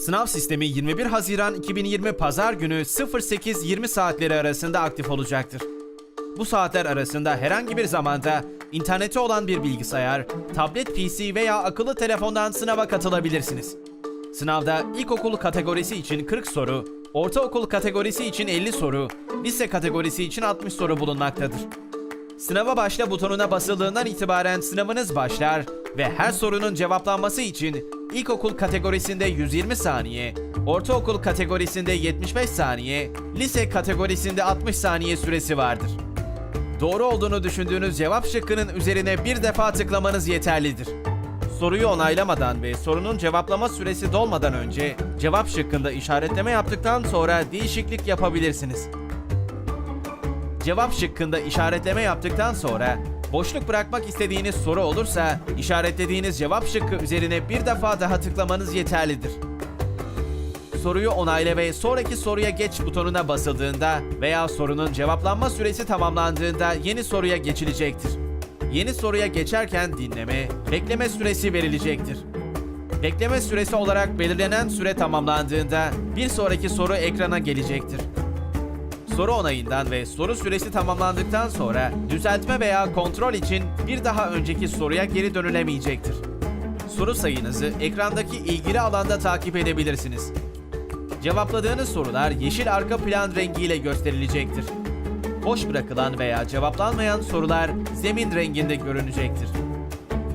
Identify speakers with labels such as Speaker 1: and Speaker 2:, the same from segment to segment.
Speaker 1: Sınav sistemi 21 Haziran 2020 Pazar günü 08.20 saatleri arasında aktif olacaktır. Bu saatler arasında herhangi bir zamanda interneti olan bir bilgisayar, tablet PC veya akıllı telefondan sınava katılabilirsiniz. Sınavda ilkokul kategorisi için 40 soru, ortaokul kategorisi için 50 soru, lise kategorisi için 60 soru bulunmaktadır. Sınava başla butonuna basıldığından itibaren sınavınız başlar ve her sorunun cevaplanması için ilkokul kategorisinde 120 saniye, ortaokul kategorisinde 75 saniye, lise kategorisinde 60 saniye süresi vardır. Doğru olduğunu düşündüğünüz cevap şıkkının üzerine bir defa tıklamanız yeterlidir. Soruyu onaylamadan ve sorunun cevaplama süresi dolmadan önce cevap şıkkında işaretleme yaptıktan sonra değişiklik yapabilirsiniz. Cevap şıkkında işaretleme yaptıktan sonra boşluk bırakmak istediğiniz soru olursa işaretlediğiniz cevap şıkkı üzerine bir defa daha tıklamanız yeterlidir. Soruyu onayla ve sonraki soruya geç butonuna basıldığında veya sorunun cevaplanma süresi tamamlandığında yeni soruya geçilecektir. Yeni soruya geçerken dinleme, bekleme süresi verilecektir. Bekleme süresi olarak belirlenen süre tamamlandığında bir sonraki soru ekrana gelecektir. Soru onayından ve soru süresi tamamlandıktan sonra düzeltme veya kontrol için bir daha önceki soruya geri dönülemeyecektir. Soru sayınızı ekrandaki ilgili alanda takip edebilirsiniz. Cevapladığınız sorular yeşil arka plan rengiyle gösterilecektir. Boş bırakılan veya cevaplanmayan sorular zemin renginde görünecektir.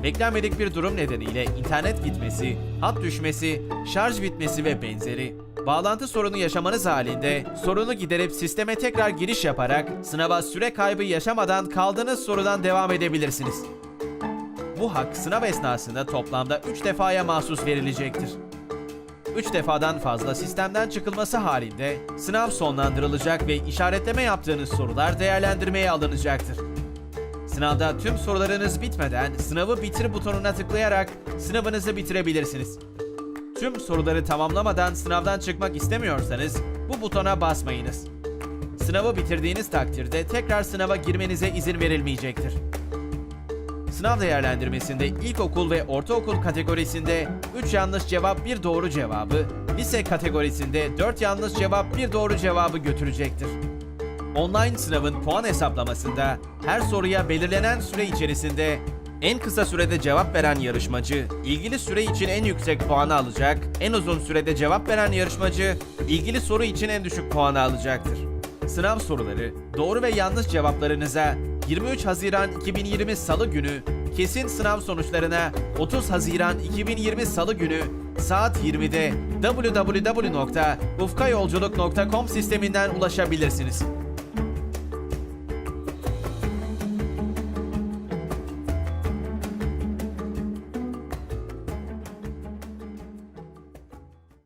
Speaker 1: Beklenmedik bir durum nedeniyle internet gitmesi, hat düşmesi, şarj bitmesi ve benzeri bağlantı sorunu yaşamanız halinde sorunu giderip sisteme tekrar giriş yaparak sınava süre kaybı yaşamadan kaldığınız sorudan devam edebilirsiniz. Bu hak sınav esnasında toplamda 3 defaya mahsus verilecektir. 3 defadan fazla sistemden çıkılması halinde sınav sonlandırılacak ve işaretleme yaptığınız sorular değerlendirmeye alınacaktır. Sınavda tüm sorularınız bitmeden sınavı bitir butonuna tıklayarak sınavınızı bitirebilirsiniz. Tüm soruları tamamlamadan sınavdan çıkmak istemiyorsanız bu butona basmayınız. Sınavı bitirdiğiniz takdirde tekrar sınava girmenize izin verilmeyecektir. Sınav değerlendirmesinde ilkokul ve ortaokul kategorisinde 3 yanlış cevap 1 doğru cevabı, lise kategorisinde 4 yanlış cevap 1 doğru cevabı götürecektir. Online sınavın puan hesaplamasında her soruya belirlenen süre içerisinde en kısa sürede cevap veren yarışmacı, ilgili süre için en yüksek puanı alacak, en uzun sürede cevap veren yarışmacı, ilgili soru için en düşük puanı alacaktır. Sınav soruları, doğru ve yanlış cevaplarınıza 23 Haziran 2020 Salı günü, kesin sınav sonuçlarına 30 Haziran 2020 Salı günü saat 20'de www.ufkayolculuk.com sisteminden ulaşabilirsiniz.